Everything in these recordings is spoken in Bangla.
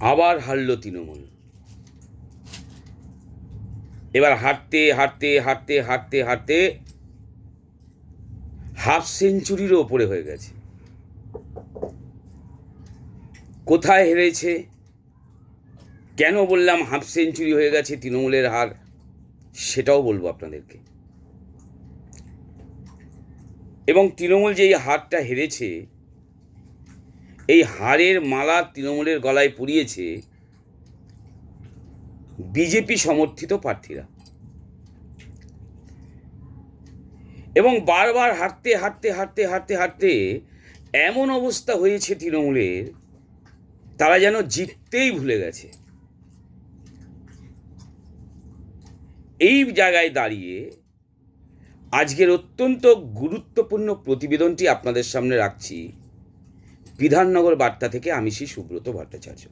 আবার হারল তৃণমূল। এবার হাঁটতে হাঁটতে হাঁটতে হাঁটতে হাঁটতে হাফ সেঞ্চুরিরও ওপরে হয়ে গেছে। কোথায় হেরেছে? কেন বললাম হাফ সেঞ্চুরি হয়ে গেছে তৃণমূলের হার? সেটাও বলব আপনাদেরকে। এবং তৃণমূল যে এই হারটা হেরেছে এই হারের মালা তৃণমূলের গলায় পরিয়েছে বিজেপি সমর্থিত প্রার্থীরা। এবং বারবার হাঁটতে হাঁটতে হাঁটতে হাঁটতে হাঁটতে এমন অবস্থা হয়েছে তৃণমূলের, তারা যেন জিততেই ভুলে গেছে। এই জায়গায় দাঁড়িয়ে আজকের অত্যন্ত গুরুত্বপূর্ণ প্রতিবেদনটি আপনাদের সামনে রাখছি। বিধাননগর বার্তা থেকে আমি শ্রী সুব্রত ভট্টাচার্য।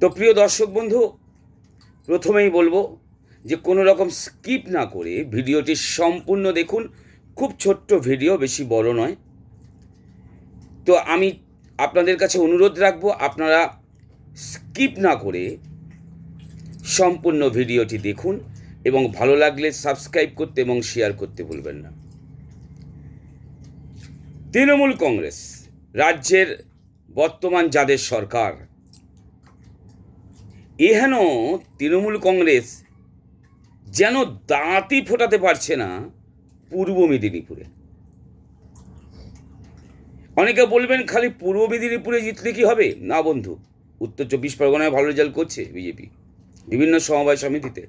তো প্রিয় দর্শক বন্ধু, প্রথমেই বলব যে কোনো রকম স্কিপ না করে ভিডিওটি সম্পূর্ণ দেখুন। খুব ছোট্ট ভিডিও, বেশি বড় নয়। তো আমি আপনাদের কাছে অনুরোধ রাখব, আপনারা স্কিপ না করে সম্পূর্ণ ভিডিওটি দেখুন এবং ভালো লাগলে সাবস্ক্রাইব করতে এবং শেয়ার করতে ভুলবেন না। তৃণমূল কংগ্রেস। রাজ্যের বর্তমান যাদের সরকার এহেন তৃণমূল কংগ্রেস যেন দাঁতই ফোটাতে পারছে না পূর্ব মেদিনীপুরে। অনেকে বলবেন খালি পূর্ব মেদিনীপুরে জিতলে কি হবে? না বন্ধু, উত্তর চব্বিশ পরগনায় ভালো রেজাল্ট করছে বিজেপি। বিভিন্ন সমবায় সমিতিতে।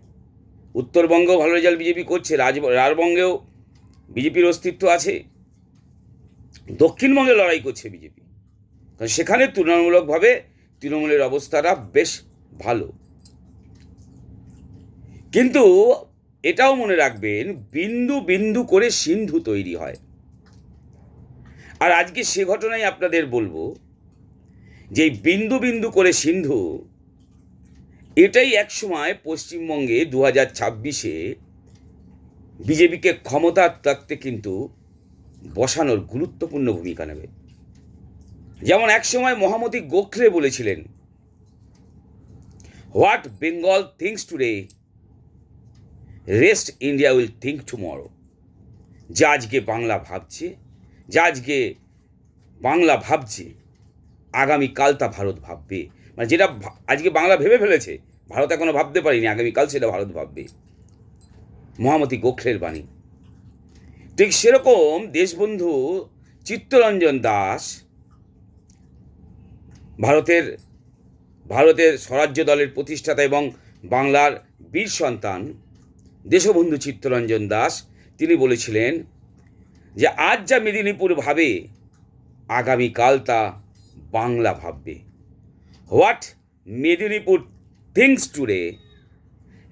উত্তরবঙ্গেও ভালো রেজাল্ট বিজেপি করছে, রাজ রাজবঙ্গেও বিজেপির অস্তিত্ব আছে। দক্ষিণবঙ্গে লড়াই করছে বিজেপি। কারণ সেখানে তুলনামূলকভাবে তৃণমূলের অবস্থাটা বেশ ভালো। কিন্তু এটাও মনে রাখবেন, বিন্দু বিন্দু করে সিন্ধু তৈরি হয়। আর আজকে সে ঘটনাই আপনাদের বলব, যে বিন্দু বিন্দু করে সিন্ধু, এটাই একসময় পশ্চিমবঙ্গে দু হাজার ছাব্বিশে বিজেপিকে ক্ষমতা থাকতে কিন্তু বসানোর গুরুত্বপূর্ণ ভূমিকা নেবে। যেমন একসময় মহামতি গোখলে বলেছিলেন what Bengal thinks today rest India will think tomorrow যা আজকে বাংলা ভাবছে, যা আজকে বাংলা ভাবছে আগামীকাল তা ভারত ভাববে। মানে যেটা আজকে বাংলা ভেবে ফেলেছে, ভারত এখনও ভাবতে পারিনি আগামীকাল সেটা ভারত ভাববে। মহামতি গোখলের বাণী। ঠিক সেরকম দেশবন্ধু চিত্তরঞ্জন দাস ভারতের ভারতের স্বরাজ্য দলের প্রতিষ্ঠাতা এবং বাংলার বীর সন্তান, দেশবন্ধু চিত্তরঞ্জন দাস। তিনি বলেছিলেন যে, আজ যা মেদিনীপুর ভাবে আগামীকাল তা বাংলা ভাববে। What? Medinipur thinks today,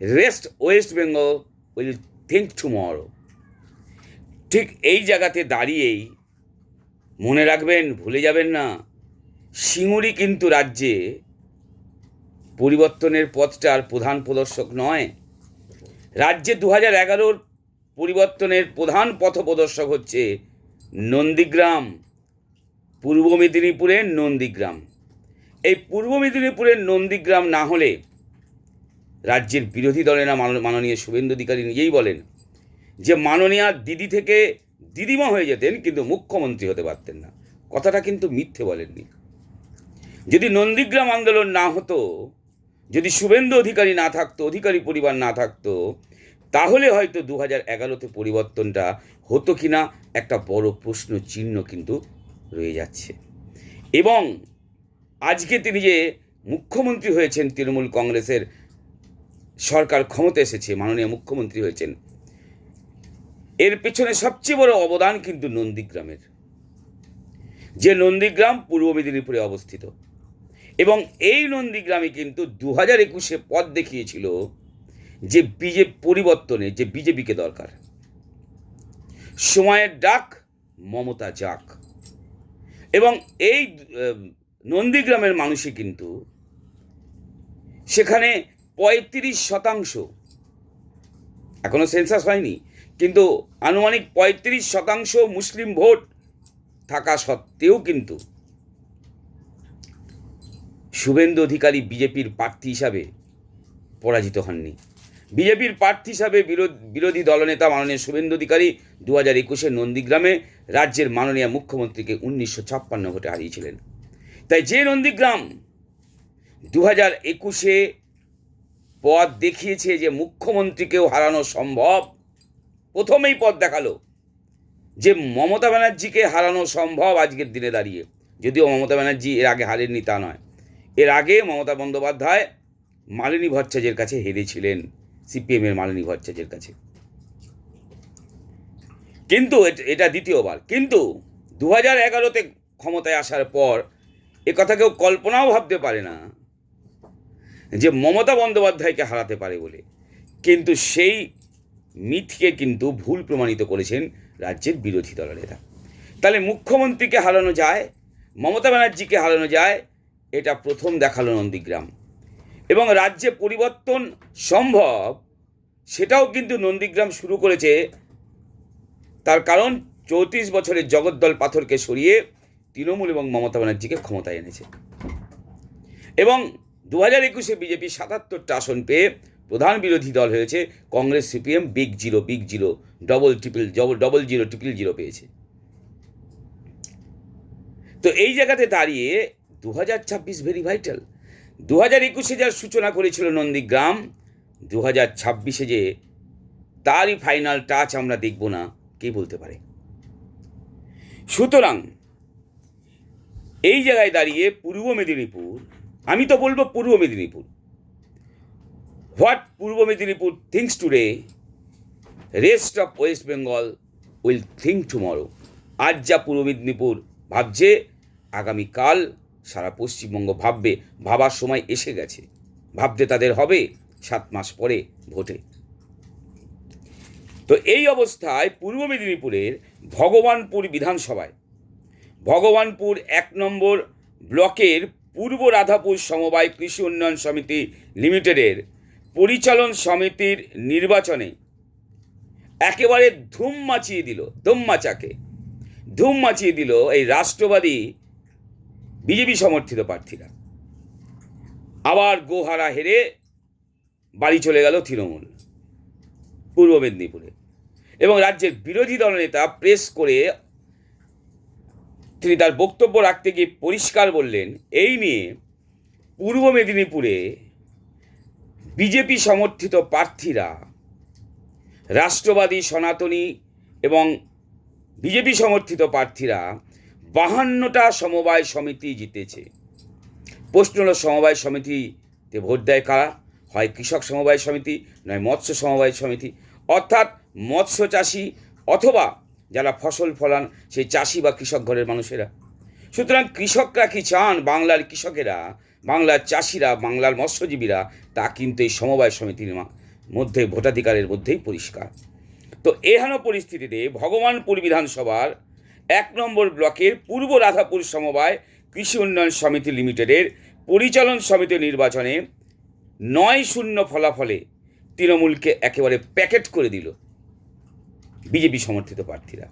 rest West Bengal will think tomorrow. ঠিক এই জায়গাতে দাঁড়িয়েই মনে রাখবেন, ভুলে যাবেন না, সিঙ্গুরি কিন্তু রাজ্যে পরিবর্তনের পথটার প্রধান প্রদর্শক নয়। রাজ্যে দু হাজার এগারোর পরিবর্তনের প্রধান পথ প্রদর্শক হচ্ছে নন্দীগ্রাম, পূর্ব মেদিনীপুরের নন্দীগ্রাম। এই পূর্ব মেদিনীপুরের নন্দীগ্রাম না হলে রাজ্যের বিরোধী দলেরা মানন- মাননীয় শুভেন্দু অধিকারী নিজেই বলেন যে মাননীয়া দিদি থেকে দিদিমা হয়ে যেতেন কিন্তু মুখ্যমন্ত্রী হতে পারতেন না। কথাটা কিন্তু মিথ্যে বলেননি। যদি নন্দীগ্রাম আন্দোলন না হতো, যদি শুভেন্দু অধিকারী না থাকতো, অধিকারী পরিবার না থাকতো, তাহলে হয়তো দু হাজার এগারোতে পরিবর্তনটা হতো কি না একটা বড় প্রশ্ন চিহ্ন কিন্তু রয়ে যাচ্ছে। এবং আজকে তিনি যে মুখ্যমন্ত্রী হয়েছেন, তৃণমূল কংগ্রেসের সরকার ক্ষমতা এসেছে, মাননীয় মুখ্যমন্ত্রী হয়েছেন এর পেছনে সবচেয়ে বড় অবদান কিন্তু নন্দীগ্রামের, যে নন্দীগ্রাম পূর্ব মেদিনীপুরে অবস্থিত। এবং এই নন্দীগ্রামে কিন্তু দু হাজার একুশে পথ দেখিয়েছিল যে বিজেপি পরিবর্তনে, যে বিজেপিকে দরকার। সময়ের ডাক, মমতা যাক। এবং এই নন্দীগ্রামের মানুষই কিন্তু সেখানে পঁয়ত্রিশ শতাংশ, এখনও সেন্সাস হয়নি কিন্তু আনুমানিক পঁয়ত্রিশ শতাংশ মুসলিম ভোট থাকা সত্ত্বেও কিন্তু শুভেন্দু অধিকারী বিজেপির প্রার্থী হিসাবে পরাজিত হননি। বিজেপির প্রার্থী হিসাবে বিরোধ- দলনেতা মাননীয় শুভেন্দু অধিকারী দু হাজার একুশে নন্দীগ্রামে রাজ্যের মাননীয় মুখ্যমন্ত্রীকে উনিশশো ছাপ্পান্ন ভোটে হারিয়েছিলেন। তাই যে নন্দীগ্রাম দু হাজার একুশে পথ দেখিয়েছে যে মুখ্যমন্ত্রীকেও হারানো সম্ভব প্রথমেই পথ দেখাল যে মমতা ব্যানার্জিকে হারানো সম্ভব আজকের দিনে দাঁড়িয়ে। যদিও মমতা ব্যানার্জি এর আগে হারেননি, তা নয়। এর আগে মমতা বন্দ্যোপাধ্যায় মালিনী ভট্টাচার্যের কাছে হেরেছিলেন সিপিএমের মালিনী ভট্টাচার্যের কাছে। কিন্তু এট- দ্বিতীয়বার। কিন্তু দু হাজার এগারোতে ক্ষমতায় আসার পর এ কথা কেউ কল্পনাও ভাবতে পারে না যে মমতা বন্দ্যোপাধ্যায়কে হারাতে পারে বলে। কিন্তু সেই মিথকে কিন্তু ভুল প্রমাণিত করেছেন রাজ্যের বিরোধী দলের। দলনেতা তাহলে মুখ্যমন্ত্রীকে হারানো যায়, মমতা ব্যানার্জিকে হারানো যায়, এটা প্রথম দেখাল নন্দীগ্রাম। এবং রাজ্যে পরিবর্তন সম্ভব, সেটাও কিন্তু নন্দীগ্রাম শুরু করেছে তার কারণ চৌত্রিশ বছরের জগদ্দল পাথরকে সরিয়ে তৃণমূল এবং মমতা ব্যানার্জিকে ক্ষমতায় এনেছে। এবং দু হাজার একুশে বিজেপি সাতাত্তরটা আসন পেয়ে প্রধান বিরোধী দল হয়েছে Congress, CPM, big zero big zero double triple double zero triple zero পেয়েছে। তো এই জায়গাতে দাঁড়িয়ে দু হাজার ছাব্বিশ ভেরি ভাইটাল দু হাজার একুশে যার সূচনা করেছিল নন্দীগ্রাম দু হাজার ছাব্বিশে যে তারই ফাইনাল টাচ আমরা দেখব না, কে বলতে পারে? সুতরাং এই জায়গায় দাঁড়িয়ে পূর্ব মেদিনীপুর, আমি তো বলব Purba Medinipur what Purba Medinipur thinks today rest of West Bengal will think tomorrow আজ যা পূর্ব মেদিনীপুর ভাবছে আগামীকাল সারা পশ্চিমবঙ্গ ভাববে, ভাবার সময় এসে গেছে। ভাবতে তাদের হবে সাত মাস পরে ভোটে। তো এই অবস্থায় পূর্ব মেদিনীপুরের ভগবানপুর বিধানসভায়, ভগবানপুর এক নম্বর ব্লকের পূর্ব রাধাপুর সমবায় কৃষি উন্নয়ন সমিতি লিমিটেডের পরিচালন সমিতির নির্বাচনে একেবারে ধুম মাচিয়ে দিল, ধুম মাচাকে। ধুম মাচিয়ে দিল এই রাষ্ট্রবাদী বিজেপি সমর্থিত প্রার্থীরা। আবার গোহারা হেরে বাড়ি চলে গেল তৃণমূল, পূর্ব মেদিনীপুরে। এবং রাজ্যের বিরোধী দলনেতা প্রেস করে তিনি তার বক্তব্য রাখতে গিয়ে পরিষ্কার বললেন, এই নিয়ে পূর্ব মেদিনীপুরে বিজেপি সমর্থিত প্রার্থীরা, রাষ্ট্রবাদী সনাতনী এবং বিজেপি সমর্থিত প্রার্থীরা বাহান্নটা সমবায় সমিতি জিতেছে। প্রশ্ন হলো, সমবায় সমিতিতে ভোট দেয় কারা? হয় কৃষক সমবায় সমিতি, নয় মৎস্য সমবায় সমিতি? অর্থাৎ মৎস্য চাষি অথবা যারা ফসল ফলান, সেই চাষি বা কৃষক ঘরের মানুষেরা। সুতরাং কৃষকরা কি চান? বাংলার কৃষকেরা বাংলার চাষিরা, বাংলার মৎস্যজীবীরা, তা কিন্তু এই সমবায় সমিতির মধ্যে ভোটাধিকারের মধ্যেই পরিষ্কার। তো এহেন পরিস্থিতিতে ভগবানপুর বিধানসভার এক নম্বর ব্লকের পূর্ব রাধাপুর সমবায় কৃষি উন্নয়ন সমিতি লিমিটেডের পরিচালন সমিতি নির্বাচনে নয় শূন্য ফলাফলে তৃণমূলকে একেবারে প্যাকেট করে দিল বিজেপি সমর্থিত প্রার্থীরা।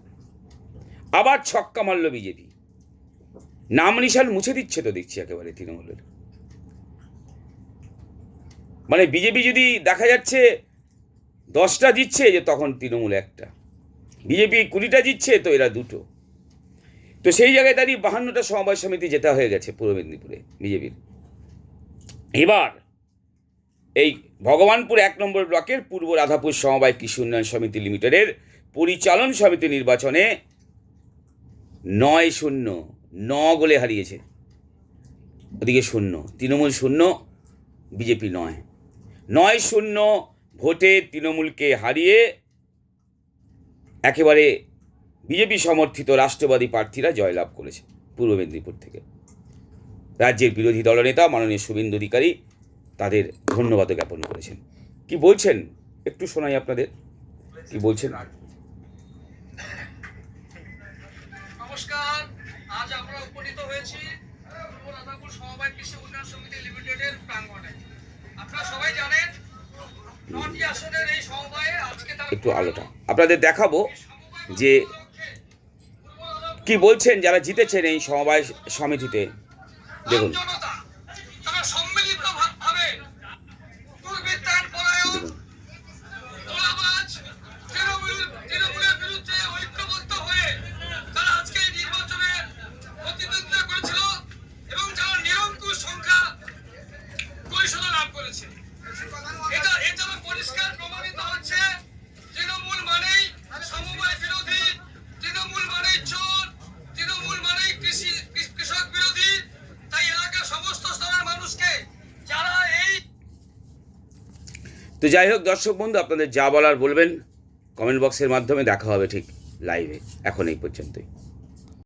আবার ছক্কা মারল বিজেপি। নাম নিশান মুছে দিচ্ছে তো দেখছি একেবারে তৃণমূলের। মানে বিজেপি যদি দেখা যাচ্ছে দশটা দিচ্ছে যে তখন তৃণমূল একটা। বিজেপি কুড়িটা দিচ্ছে তো এরা দুটো। তো সেই জায়গায় দাঁড়িয়ে বাহান্নটা সমবায় সমিতি যেটা হয়ে গেছে পূর্ব মেদিনীপুরে, বিজেপির। এবার এই ভগবানপুর এক নম্বর ব্লকের পূর্ব রাধাপুর সমবায় কৃষি উন্নয়ন সমিতি লিমিটেডের পরিচালন সমিতি নির্বাচনে নয় শূন্য, ন গোলে হারিয়েছে। ওদিকে শূন্য, তৃণমূল শূন্য, বিজেপি নয়। নয় শূন্য ভোটে তৃণমূলকে হারিয়ে একেবারে বিজেপি সমর্থিত রাষ্ট্রবাদী প্রার্থীরা জয়লাভ করেছে পূর্ব মেদিনীপুর থেকে। রাজ্যের বিরোধী দলনেতা মাননীয় শুভেন্দু অধিকারী তাদের ধন্যবাদ জ্ঞাপন করেছেন। কি বলছেন? একটু শোনাই আপনাদের। কি বলছেন? নমস্কার, আজ আমরা উপনীত হয়েছি সমবায় কৃষি উন্নয়ন সমিতি লিমিটেডের প্রাঙ্গণে। একটু আলোটা। আপনাদের দেখাবো যে কি বলছেন যারা জিতেছেন এই সমবায় সমিতিতে? দেখুন। তো যাই হোক, দর্শক বন্ধু, আপনাদের যা বলার বলবেন কমেন্ট বক্সের মাধ্যমে দেখা হবে ঠিক লাইভে এখন এই পর্যন্তই।